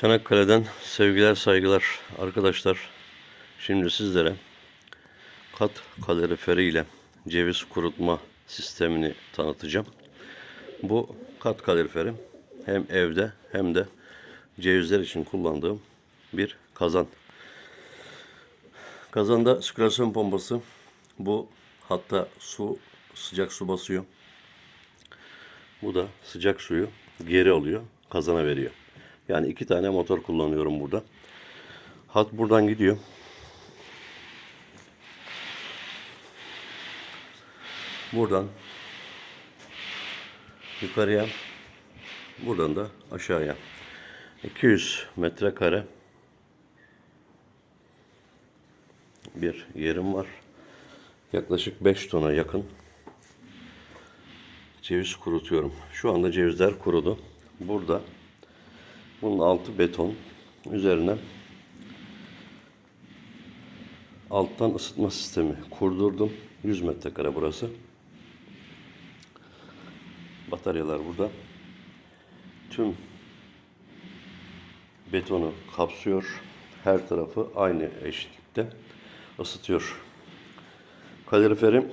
Çanakkale'den sevgiler saygılar arkadaşlar. Şimdi sizlere kat kaloriferi ile ceviz kurutma sistemini tanıtacağım. Bu kat kaloriferi hem evde hem de cevizler için kullandığım bir kazan. Kazanda sirkülasyon pompası. Bu hatta su sıcak su basıyor. Bu da sıcak suyu geri alıyor, kazana veriyor. Yani iki tane motor kullanıyorum burada. Hat buradan gidiyor. Buradan yukarıya, buradan da aşağıya. 200 metrekare bir yerim var. Yaklaşık 5 tona yakın ceviz kurutuyorum. Şu anda cevizler kurudu. Burada bunun altı beton. Üzerine alttan ısıtma sistemi kurdurdum. 100 metrekare burası. Bataryalar burada. Tüm betonu kapsıyor. Her tarafı aynı eşitlikte ısıtıyor. Kaloriferim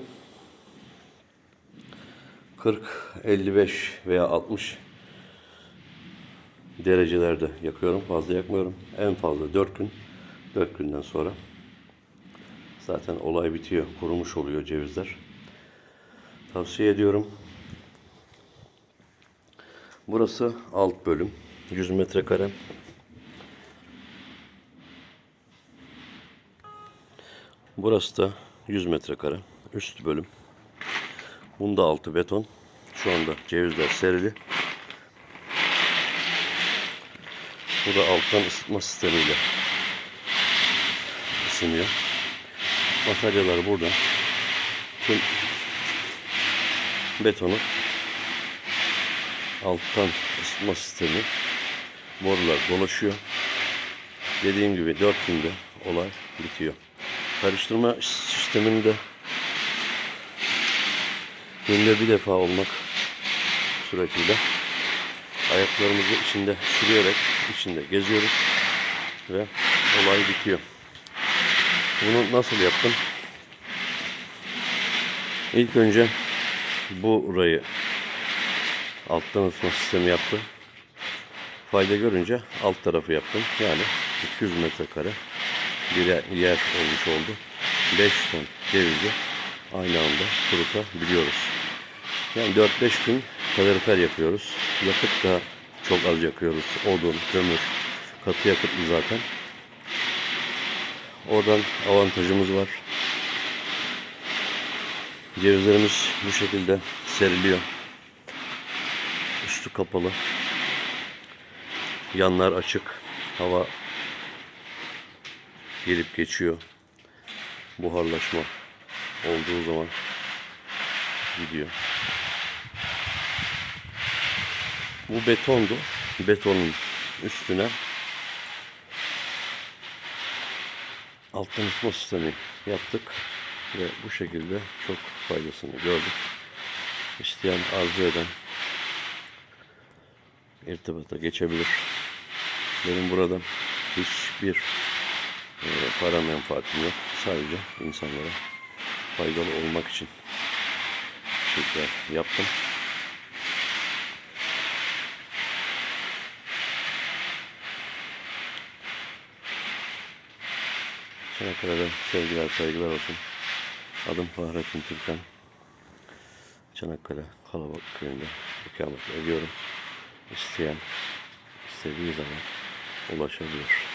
40, 55 veya 60 derecelerde yakıyorum. Fazla yakmıyorum. En fazla 4 gün. 4 günden sonra zaten olay bitiyor. Kurumuş oluyor cevizler. Tavsiye ediyorum. Burası alt bölüm. 100 metrekare. Burası da 100 metrekare. Üst bölüm. Bunda altı beton. Şu anda cevizler serili. Bu da alttan ısıtma sistemiyle ısınıyor. Materyalar burada. Tüm betonu alttan ısıtma sistemi borular dolaşıyor. Dediğim gibi 4 günde olay bitiyor. Karıştırma sisteminde günde bir defa olmak suretiyle ayaklarımızı içinde sürüyerek içinde geziyoruz ve olay bitiyor. Bunu nasıl yaptım? İlk önce burayı alttan ısıtma sistemi yaptım. Fayda görünce alt tarafı yaptım. Yani 200 metrekare bir yer olmuş oldu. 5 ton cevizi aynı anda kurutabiliyoruz. Yani 4-5 gün kalorifer yapıyoruz. Yakıt da çok az yakıyoruz. Odun, kömür, katı yakıtlı zaten. Oradan avantajımız var. Cevizlerimiz bu şekilde seriliyor. Üstü kapalı. Yanlar açık. Hava gelip geçiyor. Buharlaşma olduğu zaman gidiyor. Bu betondu. Betonun üstüne alttan ısıtma sistemi yaptık ve bu şekilde çok faydasını gördük. İsteyen arzu eden irtibata geçebilir. Benim burada hiçbir e, para menfaatim yok. Sadece insanlara faydalı olmak için şeyler yaptım. Çanakkale'den sevgiler saygılar olsun. Adım Fahrettin Türkan. Çanakkale Kalabalık köyünde ikamet ediyorum. İsteyen istediği zaman ulaşabilir.